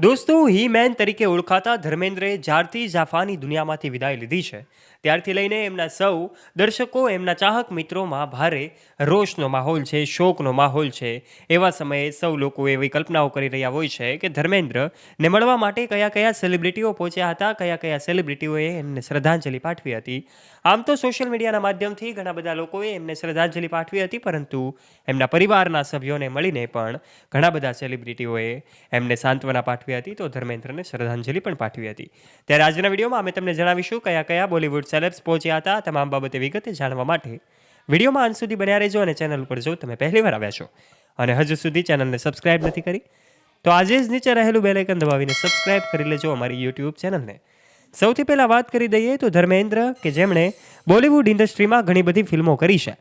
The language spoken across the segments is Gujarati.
દોસ્તો હી મેન તરીકે ઓળખાતા ધર્મેન્દ્રે જારતી જાફાની દુનિયામાંથી વિદાય લીધી છે. ત્યારથી લઈને એમના સૌ દર્શકો, એમના ચાહક મિત્રોમાં ભારે રોષનો માહોલ છે, શોકનો માહોલ છે. એવા સમયે સૌ લોકો એવી કલ્પનાઓ કરી રહ્યા હોય છે કે ધર્મેન્દ્રને મળવા માટે કયા કયા સેલિબ્રિટીઓ પહોંચ્યા હતા, કયા કયા સેલિબ્રિટીઓએ એમને શ્રદ્ધાંજલિ પાઠવી હતી. આમ તો સોશિયલ મીડિયાના માધ્યમથી ઘણા બધા લોકોએ એમને શ્રદ્ધાંજલિ પાઠવી હતી, પરંતુ એમના પરિવારના સભ્યોને મળીને પણ ઘણા બધા સેલિબ્રિટીઓએ એમને સાંત્વના પાઠવી હતી, તો ધર્મેન્દ્રને શ્રદ્ધાંજલિ પણ પાઠવી હતી. ત્યારે આજના વિડીયોમાં અમે તમને જણાવીશું કયા કયા બોલિવૂડ સેલેબ્સ પહોંચ્યા હતા. તમામ બાબતે વિગતે જાણવા માટે વિડીયોમાં અંત સુધી બન્યા રહેજો અને ચેનલ ઉપર જો તમે પહેલી વાર આવ્યા છો અને હજુ સુધી ચેનલને સબસ્ક્રાઇબ નથી કરી, તો આજે જ નીચે રહેલું બેલેકન દબાવીને સબસ્ક્રાઇબ કરી લેજો અમારી યુટ્યુબ ચેનલને. સૌથી પહેલાં વાત કરી દઈએ તો ધર્મેન્દ્ર, કે જેમણે બોલિવૂડ ઇન્ડસ્ટ્રીમાં ઘણી બધી ફિલ્મો કરી છે.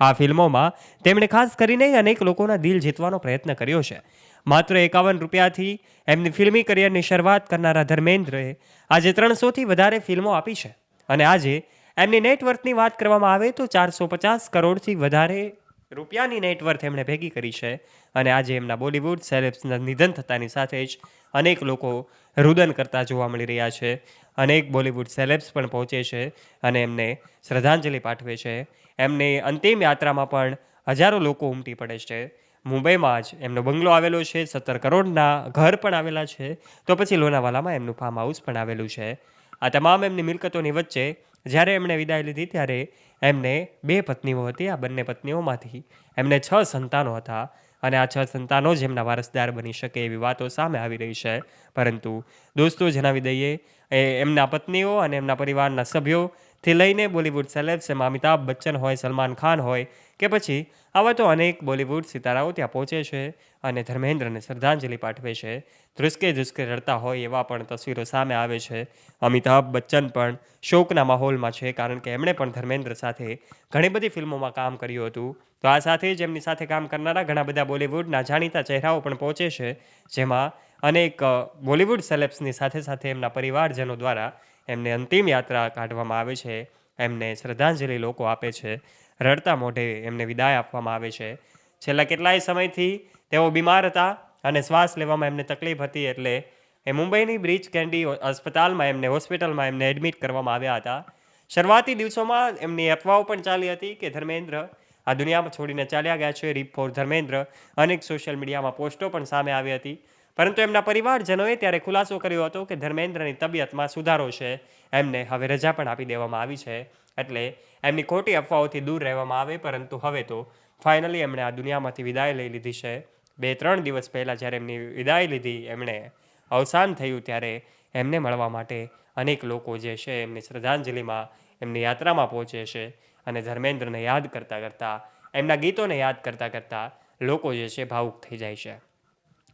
આ ફિલ્મોમાં તેમણે ખાસ કરીને અનેક લોકોના દિલ જીતવાનો પ્રયત્ન કર્યો છે. માત્ર એકાવન રૂપિયાથી એમની ફિલ્મી કરિયરની શરૂઆત કરનારા ધર્મેન્દ્રએ આજે ત્રણસોથી વધારે ફિલ્મો આપી છે. અને આજે એમની નેટવર્થની વાત કરવામાં આવે તો ચારસો પચાસ કરોડથી વધારે રૂપિયાની નેટવર્થ એમણે ભેગી કરી છે. અને આજે એમના બોલિવૂડ સેલેબ્સના નિધન થતાની સાથે જ અનેક લોકો રુદન કરતા જોવા મળી રહ્યા છે. અનેક બોલિવૂડ સેલેબ્સ પણ પહોંચે છે અને એમને શ્રદ્ધાંજલિ પાઠવે છે. એમની અંતિમ યાત્રામાં પણ હજારો લોકો ઉમટી પડે છે. મુંબઈમાં જ એમનો બંગલો આવેલો છે, સત્તર કરોડના ઘર પણ આવેલા છે. તો પછી લોનાવાલામાં એમનું ફાર્મ હાઉસ પણ આવેલું છે. આ તમામ એમની મિલકતોની વચ્ચે જ્યારે એમણે વિદાય લીધી ત્યારે એમને બે પત્નીઓ હતી, આ બંને પત્નીઓમાંથી એમને છ સંતાનો હતા અને આ છ સંતાનો જ એમના વારસદાર બની શકે એવી વાતો સામે આવી રહી છે. પરંતુ દોસ્તો, જણાવી દઈએ, એ એમના પત્નીઓ અને એમના પરિવારના સભ્યોથી લઈને બોલિવૂડ સેલેબ્સમાં અમિતાભ બચ્ચન હોય, સલમાન ખાન હોય કે પછી આવા તો અનેક બોલિવૂડ સિતારાઓ ત્યાં પહોંચે છે અને ધર્મેન્દ્રને શ્રદ્ધાંજલિ પાઠવે છે. ધ્રુસકે ધ્રુસકે રડતા હોય એવા પણ તસવીરો સામે આવે છે. અમિતાભ બચ્ચન પણ શોકના માહોલમાં છે કારણ કે એમણે પણ ધર્મેન્દ્ર સાથે ઘણી બધી ફિલ્મોમાં કામ કર્યું હતું. તો આ સાથે જ એમની સાથે કામ કરનારા ઘણા બધા બોલિવૂડના જાણીતા ચહેરાઓ પણ પહોંચે છે. જેમાં અનેક બોલિવૂડ સેલેબ્સની સાથે સાથે એમના પરિવારજનો દ્વારા એમને અંતિમ યાત્રા કાઢવામાં આવે છે, એમને શ્રદ્ધાંજલિ લોકો આપે છે, રડતા મોઢે એમને વિદાય આપવામાં આવે છે. છેલ્લા કેટલાય સમયથી તેઓ બીમાર હતા અને શ્વાસ લેવામાં એમને તકલીફ હતી એટલે એ મુંબઈની બ્રિજ કેન્ડી અસ્પતાલમાં એમને હોસ્પિટલમાં એમને એડમિટ કરવામાં આવ્યા હતા. શરૂઆતી દિવસોમાં એમની અફવાઓ પણ ચાલી હતી કે ધર્મેન્દ્ર આ દુનિયામાં છોડીને ચાલ્યા ગયા છે. રીપ ફોર ધર્મેન્દ્ર અનેક સોશિયલ મીડિયામાં પોસ્ટો પણ સામે આવી હતી. પરંતુ એમના પરિવારજનોએ ત્યારે ખુલાસો કર્યો હતો કે ધર્મેન્દ્રની તબિયતમાં સુધારો છે. એમને હવે રજા પણ આપી દેવામાં આવી છે. એટલે એમની ખોટી અફવાઓથી દૂર રહેવામાં આવે, પરંતુ હવે તો ફાઇનલી એમણે આ દુનિયામાંથી વિદાય લઈ લીધી છે. બે ત્રણ દિવસ પહેલાં જ્યારે એમની વિદાય લીધી, એમણે અવસાન થયું ત્યારે એમને મળવા માટે અનેક લોકો જે છે એમની શ્રદ્ધાંજલિમાં એમની યાત્રામાં પહોંચે છે અને ધર્મેન્દ્રને યાદ કરતાં કરતાં, એમના ગીતોને યાદ કરતાં કરતાં લોકો જે છે ભાવુક થઈ જાય છે.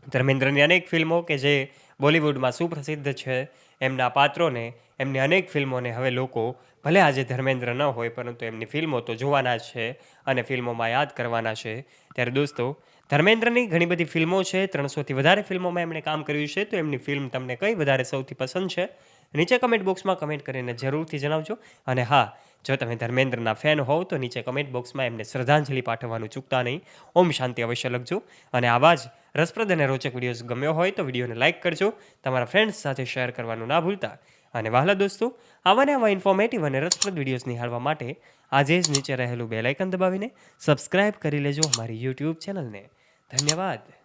ધર્મેન્દ્રની અનેક ફિલ્મો કે જે બોલિવૂડમાં સુપ્રસિદ્ધ છે, એમના પાત્રોને, એમની અનેક ફિલ્મોને હવે લોકો ભલે આજે ધર્મેન્દ્ર ન હોય, પરંતુ એમની ફિલ્મો તો જોવાના છે અને ફિલ્મોમાં યાદ કરવાના છે. ત્યારે દોસ્તો, ધર્મેન્દ્રની ઘણી બધી ફિલ્મો છે, ત્રણસોથી વધારે ફિલ્મોમાં એમણે કામ કર્યું છે, તો એમની ફિલ્મ તમને કઈ વધારે સૌથી પસંદ છે? નીચે કમેન્ટ બોક્સમાં કમેન્ટ કરીને જરૂરથી જણાવજો. અને હા જો તમે ધર્મેન્દ્રના ફેન હોવ તો નીચે કમેન્ટ બોક્સમાં એમને શ્રદ્ધાંજલિ પાઠવવાનું ચૂકતા નહીં. ઓમ શાંતિ અવશ્ય લખજો. અને આવા જ રસપ્રદ અને રોચક વિડીયોઝ ગમ્યો હોય તો વિડીયોને લાઇક કરજો. તમારા ફ્રેન્ડ્સ સાથે શેર કરવાનું ના ભૂલતા. અને વહાલા દોસ્તો આવા ને આવા ઇન્ફોર્મેટિવ અને રસપ્રદ વિડીયોઝ નિહાળવા માટે આજે જ નીચે રહેલું બેલાઇકન દબાવીને સબસ્ક્રાઇબ કરી લેજો અમારી યુટ્યુબ ચેનલને ધન્યવાદ.